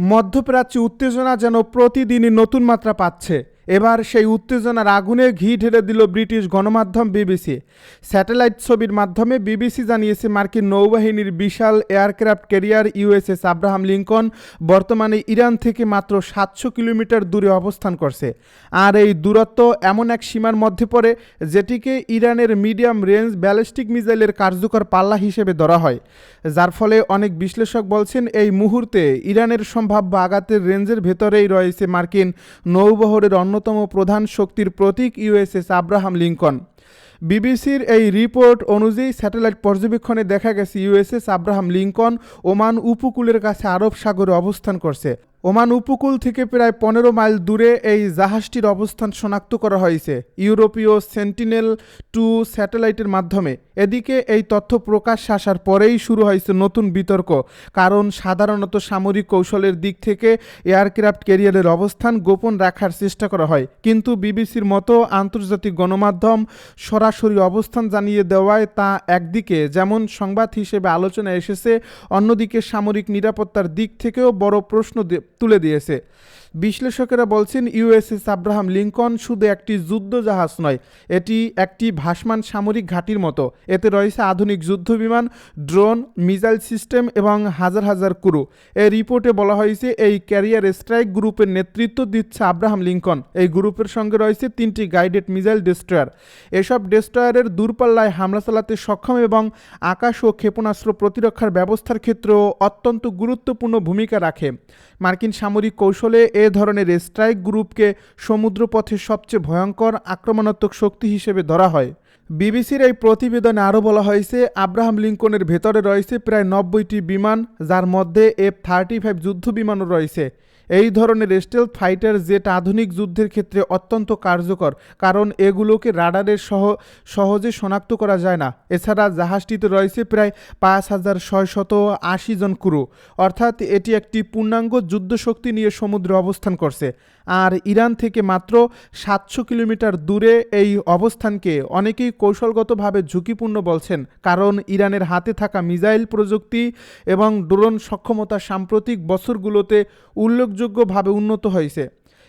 মধ্যপ্রাচ্যে উত্তেজনা যেন প্রতিদিনই নতুন মাত্রা পাচ্ছে। এবার সেই উত্তেজনার আগুনে ঘি ঢেলে দিল ব্রিটিশ গণমাধ্যম বিবিসি। স্যাটেলাইট ছবির মাধ্যমে বিবিসি জানিয়েছে মার্কিন নৌবাহিনীর বিশাল aircraft carrier USS Abraham Lincoln বর্তমানে ইরান থেকে মাত্র সাতশো কিলোমিটার দূরে অবস্থান করছে। আর এই দূরত্ব এমন এক সীমার মধ্যে পড়ে যেটিকে ইরানের মিডিয়াম রেঞ্জ ব্যালিস্টিক মিসাইলের কার্যকর পাল্লা হিসেবে ধরা হয়। যার ফলে অনেক বিশ্লেষক বলছেন এই মুহূর্তে ইরানের সম্ভাব্য আঘাতের রেঞ্জের ভেতরেই রয়েছে মার্কিন নৌবহরের অন্যতম প্রধান শক্তির প্রতীক ইউএসএস আব্রাহাম লিঙ্কন। বিবিসির এই রিপোর্ট অনুযায়ী স্যাটেলাইট পর্যবেক্ষণে দেখা গেছে, ইউএসএস আব্রাহাম লিঙ্কন ওমান উপকূলের কাছে আরব সাগরে অবস্থান করছে। ওমান উপকূল থেকে প্রায় পনেরো মাইল দূরে এই জাহাজটির অবস্থান শনাক্ত করা হয়েছে ইউরোপীয় সেন্টিনেল টু স্যাটেলাইটের মাধ্যমে। এদিকে এই তথ্য প্রকাশ আসার পরেই শুরু হয়েছে নতুন বিতর্ক, কারণ সাধারণত সামরিক কৌশলের দিক থেকে এয়ারক্রাফট ক্যারিয়ারের অবস্থান গোপন রাখার চেষ্টা করা হয়। কিন্তু বিবিসির মতো আন্তর্জাতিক গণমাধ্যম সরাসরি অবস্থান জানিয়ে দেওয়ায় তা একদিকে, যেমন সংবাদ হিসেবে আলোচনায় এসেছে, অন্যদিকে সামরিক নিরাপত্তার দিক থেকেও বড় প্রশ্ন তুলে দিয়েছে। বিশ্লেষকেরা বলছেন ইউএসএস আব্রাহাম লিঙ্কন শুধু একটি যুদ্ধ জাহাজ নয়, এটি একটি ভাসমান সামরিক ঘাঁটির মতো। এতে রয়েছে আধুনিক যুদ্ধ বিমান, ড্রোন, মিসাইল সিস্টেম এবং হাজার হাজার ক্রু। এই রিপোর্টে বলা হয়েছে, এই ক্যারিয়ার স্ট্রাইক গ্রুপের নেতৃত্ব দিচ্ছে আব্রাহাম লিঙ্কন। এই গ্রুপের সঙ্গে রয়েছে তিনটি গাইডেড মিসাইল ডেস্ট্রয়ার। এসব ডেস্ট্রয়ারের দূরপাল্লায় হামলা চালাতে সক্ষম এবং আকাশ ও ক্ষেপণাস্ত্র প্রতিরক্ষার ব্যবস্থার ক্ষেত্রেও অত্যন্ত গুরুত্বপূর্ণ ভূমিকা রাখে। মার্কিন সামরিক কৌশলে এ ধরনের স্ট্রাইক গ্রুপকে সমুদ্রপথে সবচেয়ে ভয়ঙ্কর আক্রমণাত্মক শক্তি হিসেবে ধরা হয়। বিবিসির এই প্রতিবেদনে আরও বলা হয়েছে, আব্রাহাম লিঙ্কনের ভেতরে রয়েছে প্রায় নব্বইটি বিমান, যার মধ্যে এফ থার্টি ফাইভ যুদ্ধ বিমানও রয়েছে। এই ধরনের স্টেল ফাইটার জেট আধুনিক যুদ্ধের ক্ষেত্রে অত্যন্ত কার্যকর, কারণ এগুলোকে রাডারের সহ, সহজে শনাক্ত করা যায় না। এছাড়া জাহাজটিতে রয়েছে প্রায় পাঁচ হাজার ছয়শত আশি জন ক্রু অর্থাৎ এটি একটি পূর্ণাঙ্গ যুদ্ধশক্তি নিয়ে সমুদ্রে অবস্থান করছে। আর ইরান থেকে মাত্র সাতশো কিলোমিটার দূরে এই অবস্থানকে অনেকেই কৌশলগতভাবে ঝুঁকিপূর্ণ বলছেন, কারণ ইরানের হাতে থাকা মিজাইল প্রযুক্তি এবং ড্রোন সক্ষমতা সাম্প্রতিক বছরগুলোতে উল্লেখযোগ্যভাবে উন্নত হয়েছে।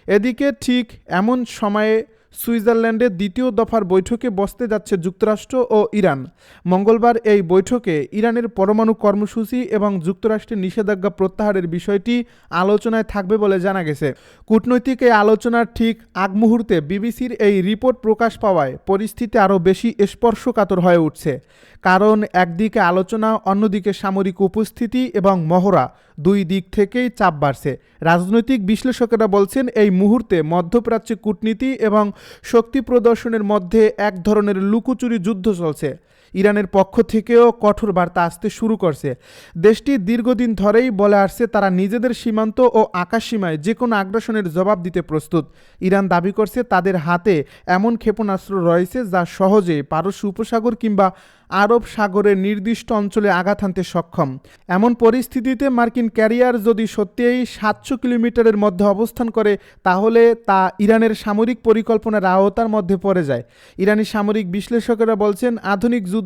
এদিকে ঠিক এমন সময়ে সুইজারল্যান্ডে দ্বিতীয় দফার বৈঠকে বসতে যাচ্ছে যুক্তরাষ্ট্র ও ইরান। মঙ্গলবার এই বৈঠকে ইরানের পরমাণু কর্মসূচি এবং যুক্তরাষ্ট্রের নিষেধাজ্ঞা প্রত্যাহারের বিষয়টি আলোচনায় থাকবে বলে জানা গেছে। কূটনৈতিক এই আলোচনার ঠিক আগ মুহূর্তে বিবিসির এই রিপোর্ট প্রকাশ পাওয়ায় পরিস্থিতি আরও বেশি স্পর্শকাতর হয়ে উঠছে। কারণ একদিকে আলোচনা, অন্যদিকে সামরিক উপস্থিতি এবং মহড়া। দুই দিক থেকেই চাপ বাড়ছে। রাজনৈতিক বিশ্লেষকেরা বলছেন, এই মুহূর্তে মধ্যপ্রাচ্যে কূটনীতি এবং শক্তি প্রদর্শনের মধ্যে এক ধরনের লুকোচুরি যুদ্ধ চলছে। ইরানের পক্ষ থেকেও কঠোর বার্তা আসতে শুরু করছে। দেশটি দীর্ঘদিন ধরেই বলে আসছে, তারা নিজেদের সীমান্ত ও আকাশ সীমায় যে কোনো আগ্রাসনের জবাব দিতে প্রস্তুত। ইরান দাবি করছে, তাদের হাতে এমন ক্ষেপণাস্ত্র রয়েছে যা সহজে পারস্য উপসাগর কিংবা আরব সাগরের নির্দিষ্ট অঞ্চলে আঘাত হানতে সক্ষম। এমন পরিস্থিতিতে মার্কিন ক্যারিয়ার যদি সত্যিই সাতশো কিলোমিটারের মধ্যে অবস্থান করে, তাহলে তা ইরানের সামরিক পরিকল্পনার আওতার মধ্যে পড়ে যায়। ইরানি সামরিক বিশ্লেষকেরা বলছেন, আধুনিক যুদ্ধ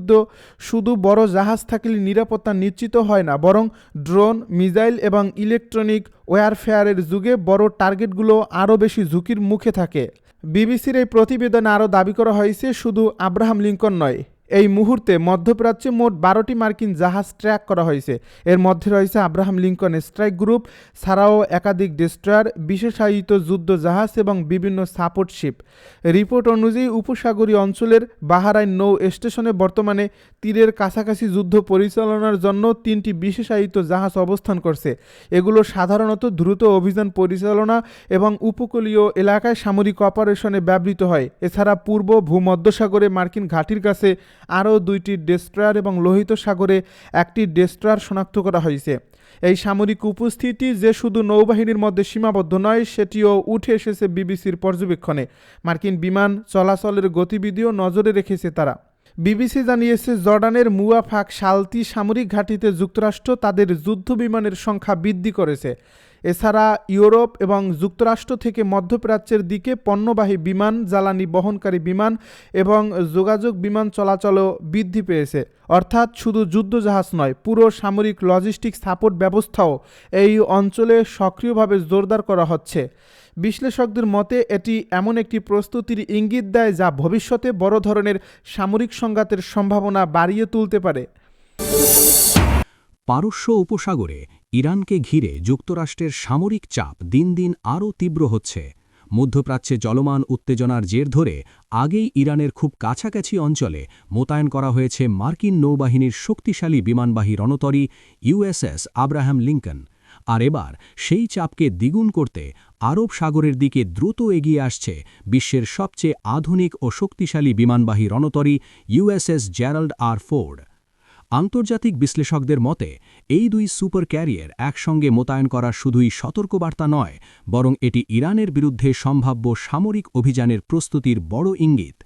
শুধু বড় জাহাজ থাকলে নিরাপত্তা নিশ্চিত হয় না, বরং ড্রোন, মিসাইল এবং ইলেকট্রনিক ওয়ারফেয়ারের যুগে বড় টার্গেটগুলো আরও বেশি ঝুঁকির মুখে থাকে। বিবিসির এই প্রতিবেদনে আরও দাবি করা হয়েছে, শুধু আব্রাহাম লিঙ্কন নয়। এই মুহূর্তে মধ্যপ্রাচ্যে মোট বারোটি মার্কিন জাহাজ ট্র্যাক করা হয়েছে। এর মধ্যে রয়েছে আব্রাহাম লিঙ্কন স্ট্রাইক গ্রুপ ছাড়াও একাধিক ডেস্ট্রয়ার, বিশেষায়িত যুদ্ধ জাহাজ এবং বিভিন্ন সাপোর্ট শিপ। রিপোর্ট অনুযায়ী উপসাগরীয় অঞ্চলের বাহারাইন নৌ স্টেশনে বর্তমানে তীরের কাছাকাছি যুদ্ধ পরিচালনার জন্য তিনটি বিশেষায়িত জাহাজ অবস্থান করছে। এগুলো সাধারণত দ্রুত অভিযান পরিচালনা এবং উপকূলীয় এলাকায় সামরিক অপারেশনে ব্যবহৃত হয়। এছাড়া পূর্ব ভূমধ্যসাগরে মার্কিন ঘাঁটির কাছে আরও দুইটি ডেস্ট্রয়ার এবং লোহিত সাগরে একটি ডেস্ট্রয়ার শনাক্ত করা হয়েছে। এই সামরিক উপস্থিতি যে শুধু নৌবাহিনীর মধ্যে সীমাবদ্ধ নয়, সেটিও উঠে এসেছে বিবিসির পর্যবেক্ষণে। মার্কিন বিমান চলাচলের গতিবিধিও নজরে রেখেছে তারা। বিবিসি জানিয়েছে, জর্ডানের মুয়াফাক শালতি সামরিক ঘাঁটিতে যুক্তরাষ্ট্র তাদের যুদ্ধ বিমানের সংখ্যা বৃদ্ধি করেছে। এছাড়া ইউরোপ এবং যুক্তরাষ্ট্র থেকে মধ্যপ্রাচ্যের দিকে পণ্যবাহী বিমান, জ্বালানি বহনকারী বিমান এবং যোগাযোগ বিমান চলাচলও বৃদ্ধি পেয়েছে। অর্থাৎ শুধু যুদ্ধজাহাজ নয়, পুরো সামরিক লজিস্টিক সাপোর্ট ব্যবস্থাও এই অঞ্চলে সক্রিয়ভাবে জোরদার করা হচ্ছে। বিশ্লেষকদের মতে, এটি এমন একটি প্রস্তুতির ইঙ্গিত দেয় যা ভবিষ্যতে বড় ধরনের সামরিক সংঘাতের সম্ভাবনা বাড়িয়ে তুলতে পারে। পারস্য উপসাগরে ইরানকে ঘিরে যুক্তরাষ্ট্রের সামরিক চাপ দিন দিন আরও তীব্র হচ্ছে। মধ্যপ্রাচ্যে চলমান উত্তেজনার জের ধরে আগেই ইরানের খুব কাছাকাছি অঞ্চলে মোতায়েন করা হয়েছে মার্কিন নৌবাহিনীর শক্তিশালী বিমানবাহী রণতরী ইউএসএস আব্রাহাম লিঙ্কন। আর এবার সেই চাপকে দ্বিগুণ করতে আরব সাগরের দিকে দ্রুত এগিয়ে আসছে বিশ্বের সবচেয়ে আধুনিক ও শক্তিশালী বিমানবাহী রণতরী ইউএসএস জ্যারাল্ড আর ফোর্ড। আন্তর্জাতিক বিশ্লেষকদের মতে, এই দুই সুপার ক্যারিয়ার একসঙ্গে মোতায়েন করা শুধুই সতর্কবার্তা নয়, বরং এটি ইরানের বিরুদ্ধে সম্ভাব্য সামরিক অভিযানের প্রস্তুতির বড় ইঙ্গিত।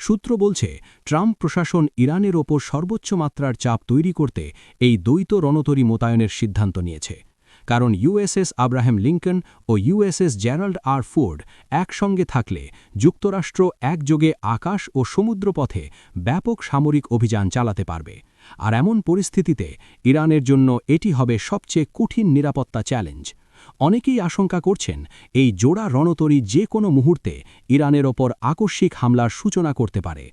সূত্র বলছে, ট্রাম্প প্রশাসন ইরানের ওপর সর্বোচ্চ মাত্রার চাপ তৈরি করতে এই দ্বৈত রণতরী মোতায়েনের সিদ্ধান্ত নিয়েছে। কারণ ইউএসএস আব্রাহাম লিঙ্কন ও ইউএসএস জেরাল্ড আর ফোর্ড একসঙ্গে থাকলে যুক্তরাষ্ট্র একযোগে আকাশ ও সমুদ্রপথে ব্যাপক সামরিক অভিযান চালাতে পারবে। আর এমন পরিস্থিতিতে ইরানের জন্য এটি হবে সবচেয়ে কঠিন নিরাপত্তা চ্যালেঞ্জ। অনেকেই আশঙ্কা করছেন এই জোড়া রণতরী যে কোনো মুহূর্তে ইরানের ওপর আকস্মিক হামলার সূচনা করতে পারে।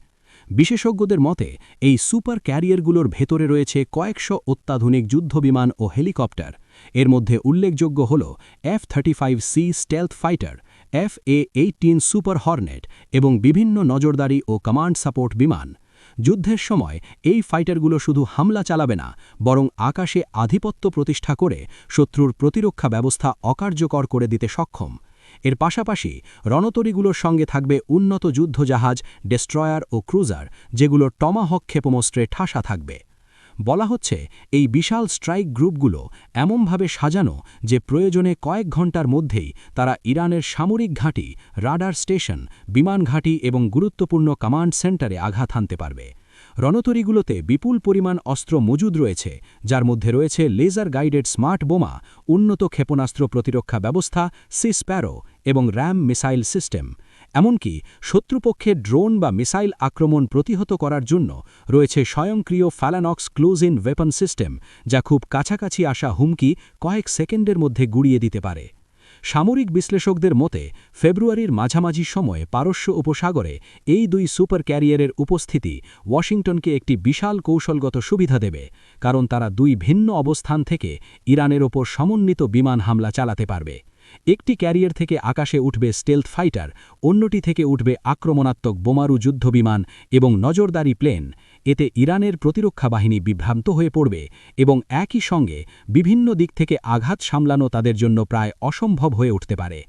বিশেষজ্ঞদের মতে, এই সুপার ক্যারিয়ারগুলোর ভেতরে রয়েছে কয়েকশো অত্যাধুনিক যুদ্ধবিমান ও হেলিকপ্টার। এর মধ্যে উল্লেখযোগ্য হল F thirty five C stealth fighter, F A eighteen super hornet এবং বিভিন্ন নজরদারি ও কমান্ড সাপোর্ট বিমান। যুদ্ধের সময় এই ফাইটারগুলো শুধু হামলা চালাবে না, বরং আকাশে আধিপত্য প্রতিষ্ঠা করে শত্রুর প্রতিরক্ষা ব্যবস্থা অকার্যকর করে দিতে সক্ষম। এর পাশাপাশি রণতরীগুলোর সঙ্গে থাকবে উন্নত যুদ্ধজাহাজ, ডেস্ট্রয়ার ও ক্রুজার, যেগুলো টমাহক ক্ষেপমস্ত্রে ঠাসা থাকবে। বলা হচ্ছে, এই বিশাল স্ট্রাইক গ্রুপগুলো এমনভাবে সাজানো যে প্রয়োজনে কয়েক ঘণ্টার মধ্যেই তারা ইরানের সামরিক ঘাঁটি, রাডার স্টেশন, বিমান ঘাঁটি এবং গুরুত্বপূর্ণ কমান্ড সেন্টারে আঘাত হানতে পারবে। রণতরীগুলোতে বিপুল পরিমাণ অস্ত্র মজুদ রয়েছে, যার মধ্যে রয়েছে লেজার গাইডেড স্মার্ট বোমা, উন্নত ক্ষেপণাস্ত্র প্রতিরক্ষা ব্যবস্থা সিস্প্যারো এবং র্যাম মিসাইল সিস্টেম। এমনকি শত্রুপক্ষের ড্রোন বা মিসাইল আক্রমণ প্রতিহত করার জন্য রয়েছে স্বয়ংক্রিয় Phalanx close in weapon system, যা খুব কাছাকাছি আসা হুমকি কয়েক সেকেন্ডের মধ্যে গুড়িয়ে দিতে পারে। সামরিক বিশ্লেষকদের মতে, ফেব্রুয়ারির মাঝামাঝি সময়ে পারস্য উপসাগরে এই দুই সুপার ক্যারিয়ারের উপস্থিতি ওয়াশিংটনকে একটি বিশাল কৌশলগত সুবিধা দেবে, কারণ তারা দুই ভিন্ন অবস্থান থেকে ইরানের ওপর সমন্বিত বিমান হামলা চালাতে পারবে। একটি ক্যারিয়ার থেকে আকাশে উঠবে স্টেলথ ফাইটার, অন্যটি থেকে উঠবে আক্রমণাত্মক বোমারু যুদ্ধবিমান এবং নজরদারি প্লেন। এতে ইরানের প্রতিরক্ষা বাহিনী বিভ্রান্ত হয়ে পড়বে এবং একই সঙ্গে বিভিন্ন দিক থেকে আঘাত সামলানো তাদের জন্য প্রায় অসম্ভব হয়ে উঠতে পারে।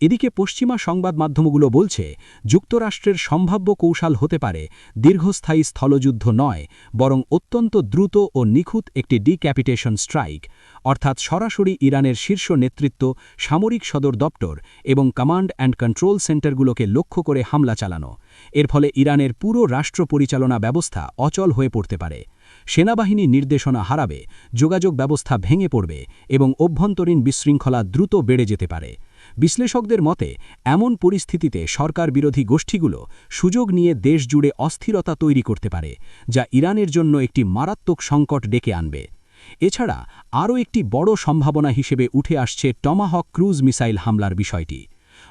এদিকে পশ্চিমা সংবাদ মাধ্যমগুলো বলছে, যুক্তরাষ্ট্রের সম্ভাব্য কৌশল হতে পারে দীর্ঘস্থায়ী স্থলযুদ্ধ নয়, বরং অত্যন্ত দ্রুত ও নিখুঁত একটি ডিক্যাপিটেশন স্ট্রাইক অর্থাৎ সরাসরি ইরানের শীর্ষ নেতৃত্ব, সামরিক সদর দপ্তর এবং কমান্ড অ্যান্ড কন্ট্রোল সেন্টারগুলোকে লক্ষ্য করে হামলা চালানো। এর ফলে ইরানের পুরো রাষ্ট্র পরিচালনা ব্যবস্থা অচল হয়ে পড়তে পারে। সেনাবাহিনী নির্দেশনা হারাবে, যোগাযোগ ব্যবস্থা ভেঙে পড়বে এবং অভ্যন্তরীণ বিশৃঙ্খলা দ্রুত বেড়ে যেতে পারে। বিশ্লেষকদের মতে, এমন পরিস্থিতিতে সরকার বিরোধী গোষ্ঠীগুলো সুযোগ নিয়ে দেশ জুড়ে অস্থিরতা তৈরি করতে পারে, যা ইরানের জন্য একটি মারাত্মক সংকট ডেকে আনবে। এছাড়া, আরও একটি বড় সম্ভাবনা হিসেবে উঠে আসছে টমাহক ক্রুজ মিসাইল হামলার বিষয়টি।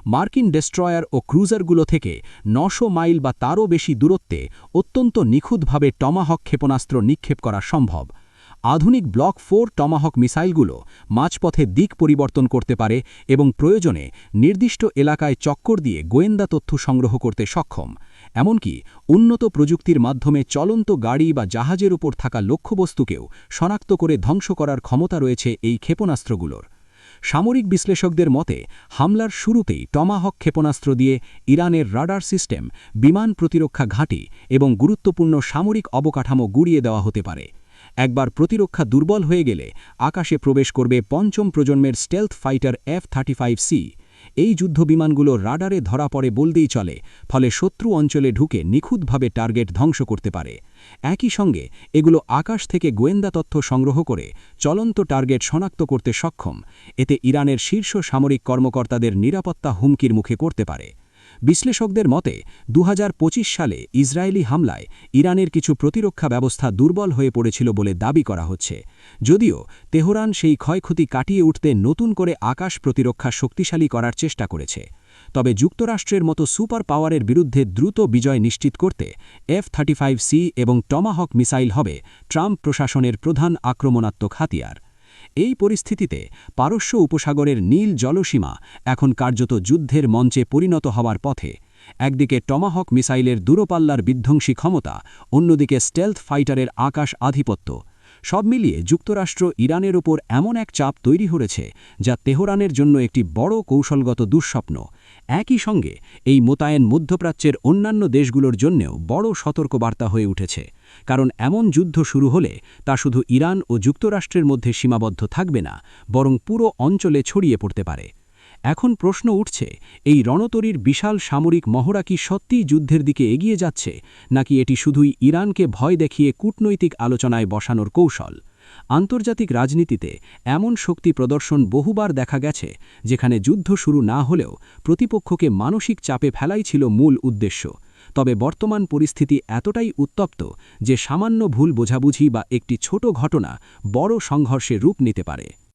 মার্কিন ডেস্ট্রয়ার ও ক্রুজারগুলো থেকে নশো মাইল বা তারও বেশি দূরত্বে অত্যন্ত নিখুঁতভাবে টমাহক ক্ষেপণাস্ত্র নিক্ষেপ করা সম্ভব। আধুনিক ব্লক ফোর টমাহক মিসাইলগুলো মাঝপথে দিক পরিবর্তন করতে পারে এবং প্রয়োজনে নির্দিষ্ট এলাকায় চক্কর দিয়ে গোয়েন্দা তথ্য সংগ্রহ করতে সক্ষম। এমনকি উন্নত প্রযুক্তির মাধ্যমে চলন্ত গাড়ি বা জাহাজের উপর থাকা লক্ষ্যবস্তুকেও শনাক্ত করে ধ্বংস করার ক্ষমতা রয়েছে এই ক্ষেপণাস্ত্রগুলোর। সামরিক বিশ্লেষকদের মতে, হামলার শুরুতেই টমাহক ক্ষেপণাস্ত্র দিয়ে ইরানের রাডার সিস্টেম, বিমান প্রতিরক্ষা ঘাঁটি এবং গুরুত্বপূর্ণ সামরিক অবকাঠামো গুড়িয়ে দেওয়া হতে পারে। একবার প্রতিরক্ষা দুর্বল হয়ে গেলে আকাশে প্রবেশ করবে পঞ্চম প্রজন্মের stealth fighter F thirty C. এই যুদ্ধবিমানগুলো রাডারে ধরা পড়ে বলতেই চলে, ফলে শত্রু অঞ্চলে ঢুকে নিখুঁতভাবে টার্গেট ধ্বংস করতে পারে। একই সঙ্গে এগুলো আকাশ থেকে গোয়েন্দা তথ্য সংগ্রহ করে চলন্ত টার্গেট শনাক্ত করতে সক্ষম। এতে ইরানের শীর্ষ সামরিক কর্মকর্তাদের নিরাপত্তা হুমকির মুখে করতে পারে। বিশ্লেষকদের মতে দু হাজার পঁচিশ সালে ইসরায়েলি হামলায় ইরানের কিছু প্রতিরক্ষা ব্যবস্থা দুর্বল হয়ে পড়েছিল বলে দাবি করা হচ্ছে। যদিও, তেহরান সেই ক্ষয়ক্ষতি কাটিয়ে উঠতে নতুন করে আকাশ প্রতিরক্ষা শক্তিশালী করার চেষ্টা করেছে। তবে যুক্তরাষ্ট্রের মতো সুপার পাওয়ারের বিরুদ্ধে দ্রুত বিজয় নিশ্চিত করতে এফ থার্টি সি এবং টমাহক মিসাইল হবে ট্রাম্প প্রশাসনের প্রধান আক্রমণাত্মক হাতিয়ার। এই পরিস্থিতিতে পারস্য উপসাগরের নীল জলসীমা এখন কার্যত যুদ্ধের মঞ্চে পরিণত হওয়ার পথে। একদিকে টমাহক মিসাইলের দূরপাল্লার বিধ্বংসী ক্ষমতা, অন্যদিকে স্টেলথ ফাইটারের আকাশ আধিপত্য। সব মিলিয়ে যুক্তরাষ্ট্র ইরানের ওপর এমন এক চাপ তৈরি হয়েছে যা তেহরানের জন্য একটি বড় কৌশলগত দুঃস্বপ্ন। একই সঙ্গে এই মোতায়েন মধ্যপ্রাচ্যের অন্যান্য দেশগুলোর জন্যেও বড় সতর্কবার্তা হয়ে উঠেছে। কারণ এমন যুদ্ধ শুরু হলে তা শুধু ইরান ও যুক্তরাষ্ট্রের মধ্যে সীমাবদ্ধ থাকবে না, বরং পুরো অঞ্চলে ছড়িয়ে পড়তে পারে। এখন প্রশ্ন উঠছে, এই রণতরীর বিশাল সামরিক মহড়া কি সত্যিই যুদ্ধের দিকে এগিয়ে যাচ্ছে, নাকি এটি শুধুই ইরানকে ভয় দেখিয়ে কূটনৈতিক আলোচনায় বসানোর কৌশল? আন্তর্জাতিক রাজনীতিতে এমন শক্তি প্রদর্শন বহুবার দেখা গেছে, যেখানে যুদ্ধ শুরু না হলেও প্রতিপক্ষকে মানসিক চাপে ফেলাই ছিল মূল উদ্দেশ্য। তবে বর্তমান পরিস্থিতি এতটাই উত্তপ্ত যে সামান্য ভুল বোঝাবুঝি বা একটি ছোট ঘটনা বড় সংঘর্ষে রূপ নিতে পারে।